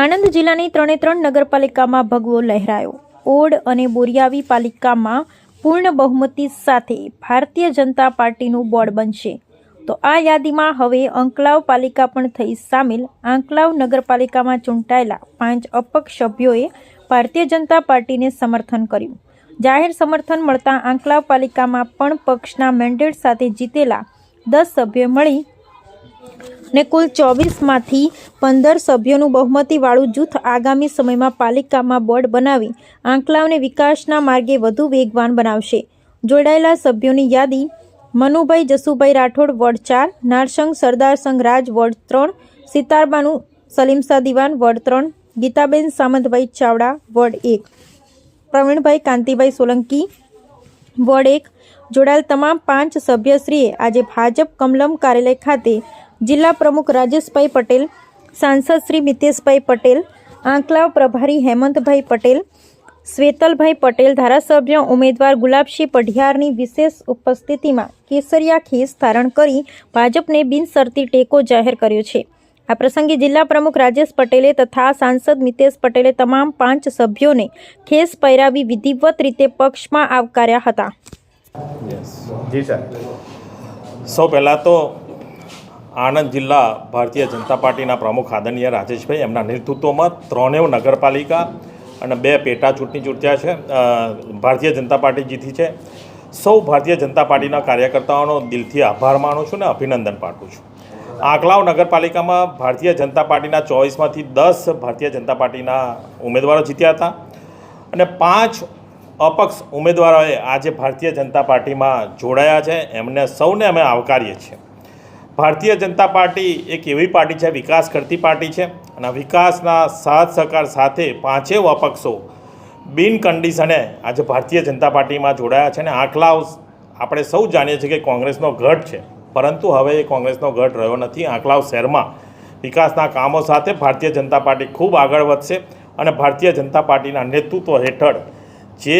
આણંદ જિલ્લાની ત્રણે ત્રણ નગરપાલિકામાં ભગવો લહેરાયો. ઓડ અને બોરિયાવી પાલિકામાં પૂર્ણ બહુમતી સાથે ભારતીય જનતા પાર્ટીનું બોર્ડ બનશે. તો આ યાદીમાં હવે અંકલાવ પાલિકા પણ થઈ સામેલ. આંકલાવ નગરપાલિકામાં ચૂંટાયેલા પાંચ અપક્ષ સભ્યોએ ભારતીય જનતા પાર્ટીને સમર્થન કર્યું. જાહેર સમર્થન મળતા આંકલાવ પાલિકામાં પણ પક્ષના મેન્ડેટ સાથે જીતેલા દસ સભ્યો મળી ને કુલ ચોવીસમાંથી પંદર સભ્યોનું બહુમતીવાળું જૂથ આગામી સમયમાં પાલિકામાં બોર્ડ બનાવી આંકલાવને વિકાસના માર્ગે વધુ વેગવાન બનાવશે. જોડાયેલા સભ્યોની યાદી, મનુભાઈ જસુભાઈ રાઠોડ, વોર્ડ ચાર, નારસંગ સરદાર સંઘ રાજ, વોર્ડ ત્રણ, સિતારબાનુ સલીમસા દિવાન, વોર્ડ ત્રણ, ગીતાબેન સામંતભાઈ ચાવડા, વોર્ડ એક, પ્રવીણભાઈ કાંતિભાઈ સોલંકી, વોર્ડ એક, જોડાયેલ તમામ પાંચ સભ્યશ્રીએ આજે ભાજપ કમલમ કાર્યાલય ખાતે જિલ્લા પ્રમુખ રાજેશભાઈ પટેલ, સાંસદ શ્રી મિતેશભાઈ પટેલ, આંકલાવ પ્રભારી હેમંતભાઈ પટેલ, શ્વેતલભાઈ પટેલ, ધારાસભ્ય ઉમેદવાર ગુલાબસિંહ પઢિયારની વિશેષ ઉપસ્થિતિમાં કેસરિયા ખીસ ધારણ કરી ભાજપને બિનશરતી ટેકો જાહેર કર્યો છે. આ પ્રસંગે જિલ્લા પ્રમુખ રાજેશ પટેલે તથા સાંસદ મિતેશ પટેલે તમામ પાંચ સભ્યોને ખેસ પહેરાવી વિધિવત રીતે પક્ષમાં આવકાર્યા હતા. સૌ પહેલાં તો આણંદ જિલ્લા ભારતીય જનતા પાર્ટીના પ્રમુખ આદરણીય રાજેશભાઈ, એમના નેતૃત્વમાં ત્રણેય નગરપાલિકા અને બે પેટા ચૂંટણી ચૂંટ્યા છે. ભારતીય જનતા પાર્ટી જીતી છે. સૌ ભારતીય જનતા પાર્ટીના કાર્યકર્તાઓનો દિલથી આભાર માનું છું ને અભિનંદન પાઠવું છું. આંકલાવ નગરપાલિકામાં ભારતીય જનતા પાર્ટીના ચોવીસમાંથી દસ ભારતીય જનતા પાર્ટીના ઉમેદવારો જીત્યા હતા અને પાંચ અપક્ષ ઉમેદવારોએ આજે ભારતીય જનતા પાર્ટીમાં જોડાયા છે. એમને સૌને અમે આવકારીએ છીએ. ભારતીય જનતા પાર્ટી એક એવી પાર્ટી છે, વિકાસ કરતી પાર્ટી છે અને વિકાસના સાથ સહકાર સાથે પાંચેય અપક્ષો બિન કન્ડિશને આજે ભારતીય જનતા પાર્ટીમાં જોડાયા છે અને આખલાવ આપણે સૌ જાણીએ છીએ કે કોંગ્રેસનો ગઢ છે. પરંતુ હવે એ કોંગ્રેસનો ગઢ રહ્યો નથી. આંકલાવ શહેરમાં વિકાસના કામો સાથે ભારતીય જનતા પાર્ટી ખૂબ આગળ વધશે અને ભારતીય જનતા પાર્ટીના નેતૃત્વ હેઠળ જે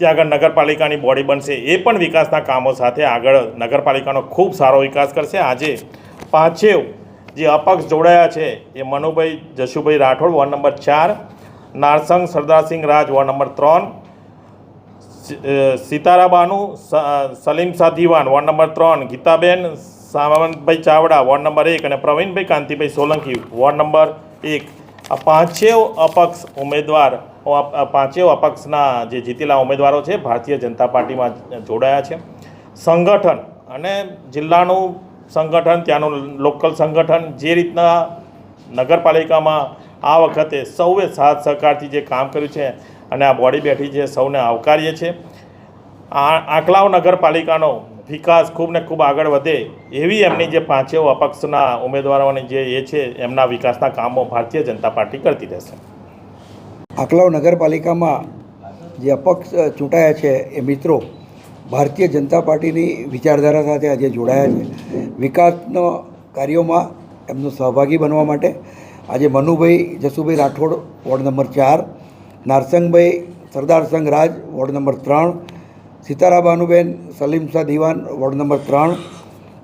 ત્યાં આગળ નગરપાલિકાની બોડી બનશે એ પણ વિકાસના કામો સાથે આગળ નગરપાલિકાનો ખૂબ સારો વિકાસ કરશે. આજે પાંચેવ જે અપક્ષ જોડાયા છે એ મનુભાઈ જશુભાઈ રાઠોડ, વોર્ડ નંબર ચાર, નારસંગ સરદારસિંહ રાજ, વોર્ડ નંબર ત્રણ સિતારાબાનુ સલીમ દિવાન વોર્ડ નંબર ત્રણ, ગીતાબેન, સામંતભાઈ ચાવડા, વોર્ડ નંબર એક અને પ્રવીણભાઈ કાંતિભાઈ સોલંકી, વોર્ડ નંબર એક. આ પાંચેવ અપક્ષ ઉમેદવાર આ અપક્ષના જે જીતેલા ઉમેદવારો છે, ભારતીય જનતા પાર્ટીમાં જોડાયા છે. સંગઠન અને જિલ્લાનું સંગઠન, ત્યાંનું લોકલ સંગઠન જે રીતના નગરપાલિકામાં આ વખતે સૌએ સાથ સહકારથી જે કામ કર્યું છે અને આ બોડી બેઠી છે, સૌને આવકારીએ છીએ. આ આંકલાવ નગરપાલિકાનો વિકાસ ખૂબ ને ખૂબ આગળ વધે એવી એમની જે પાંચેય અપક્ષના ઉમેદવારોની જે એ છે, એમના વિકાસના કામો ભારતીય જનતા પાર્ટી કરતી રહેશે. આકલાવ નગરપાલિકામાં જે અપક્ષ ચૂંટાયા છે એ મિત્રો ભારતીય જનતા પાર્ટીની વિચારધારા સાથે આજે જોડાયા છે. વિકાસના કાર્યોમાં એમનો સહભાગી બનવા માટે આજે મનુભાઈ જસુભાઈ રાઠોડ, વોર્ડ નંબર ચાર, નારસંગભાઈ, સરદાર સંઘ રાજ, વોર્ડ નંબર ત્રણ સીતારાબાનુબેન સલીમ શાહ દિવાન, વોર્ડ નંબર ત્રણ,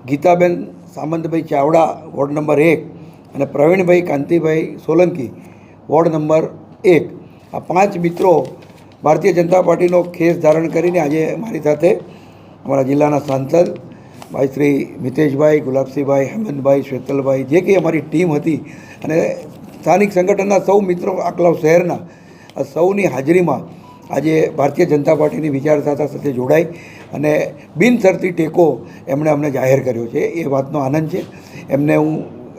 ગીતાબેન સામંતભાઈ ચાવડા, વોર્ડ નંબર એક અને પ્રવીણભાઈ કાંતિભાઈ સોલંકી, વોર્ડ નંબર એક. આ પાંચ મિત્રો ભારતીય જનતા પાર્ટીનો ખેસ ધારણ કરીને આજે મારી સાથે અમારા જિલ્લાના સાંસદ ભાઈ શ્રી મિતેશભાઈ, ગુલાબસિંહભાઈ, હેમંતભાઈ, શ્વેતલભાઈ જે કંઈ અમારી ટીમ હતી અને સ્થાનિક સંગઠનના સૌ મિત્રો આકલાવ શહેરના સૌની હાજરીમાં આજે ભારતીય જનતા પાર્ટીની વિચારધારા સાથે જોડાઈ અને બિનશરતી ટેકો એમણે અમને જાહેર કર્યો છે. એ વાતનો આનંદ છે. એમને હું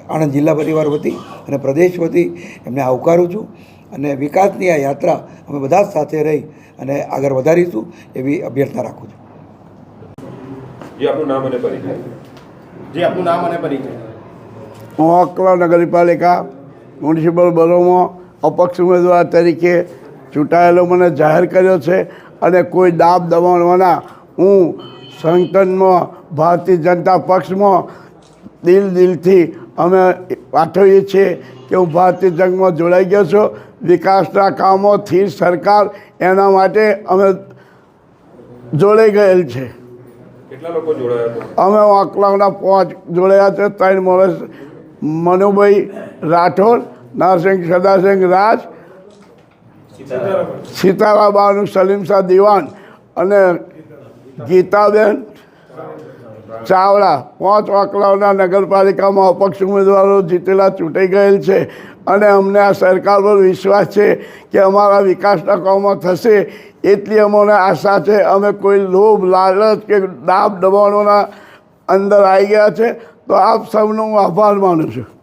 આણંદ જિલ્લા પરિવાર વતી અને પ્રદેશ વતી એમને આવકારું છું. અને વિકાસની આ યાત્રા અમે બધા જ સાથે રહી અને આગળ વધારીશું એવી અભ્યર્થના રાખું છું. નામ અને પરિચય. જી આપનું નામ અને પરિચય. હું અકલા નગરપાલિકા મ્યુનિસિપલ બોરોમાં અપક્ષ ઉમેદવાર તરીકે ચૂંટાયેલો મને જાહેર કર્યો છે અને કોઈ દાબ દબાણવાના હું સંગઠનમાં ભારતીય જનતા પક્ષમાં દિલ દિલથી અમે પાઠવીએ છીએ કે હું ભારતીય જંગમાં જોડાઈ ગયો છું. વિકાસના કામોથી સરકાર એના માટે અમે જોડાઈ ગયેલ છે. અમે અકલાવના પાંચ જોડાયા છે. ત્રણ વર્ષ મનુભાઈ રાઠોડ નારસિંહ સદાસિંહ રાજ સીતારાબાનું સલીમ શાહ દિવાન અને ગીતાબેન ચાવડા, પાંચ વાકલાઓના નગરપાલિકામાં અપક્ષ ઉમેદવારો જીતેલા ચૂંટાઈ ગયેલ છે. અને અમને આ સરકાર પર વિશ્વાસ છે કે અમારા વિકાસના કામો થશે એટલી અમને આશા છે. અમે કોઈ લોભ, લાલચ કે દાબ દબાણોના અંદર આવી ગયા છે. તો આપ સૌનો હું આભાર માનું છું.